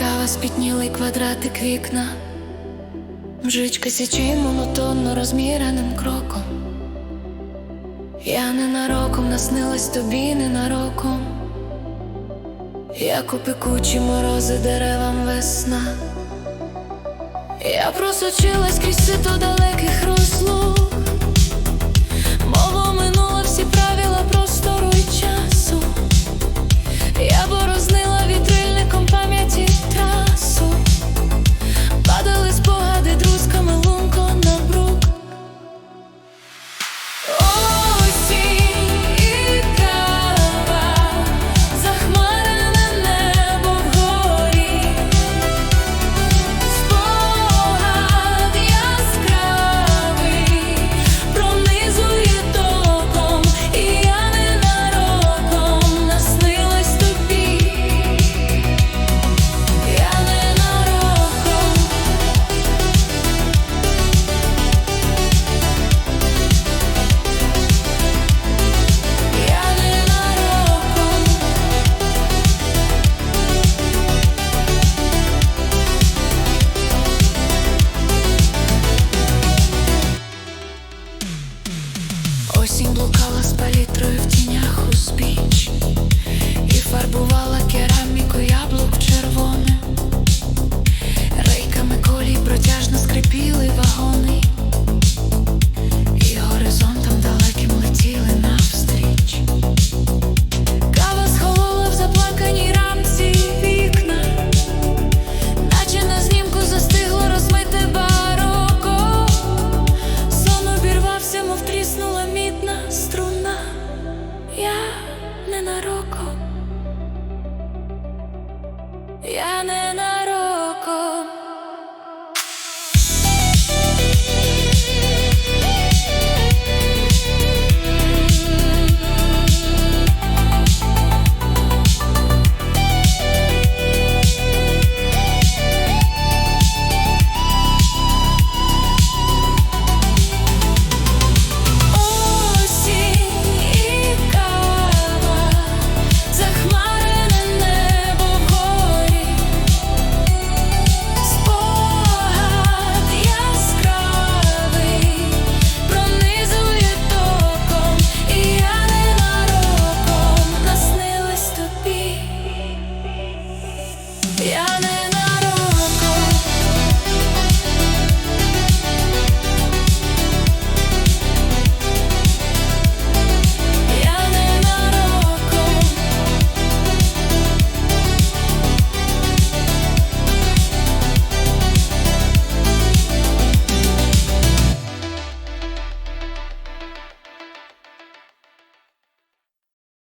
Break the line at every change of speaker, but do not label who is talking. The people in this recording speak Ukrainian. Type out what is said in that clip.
запорожніли квадратик вікна, Мжичка січі монотонно розміреним кроком. Я ненароком наснилась тобі ненароком, як у пекучі морози деревам весна. Я просочилась крізь сито далеких розлук, Осінь блукала з палітрою в тінях узбіч І фарбувала кераміку яблук червоне Я не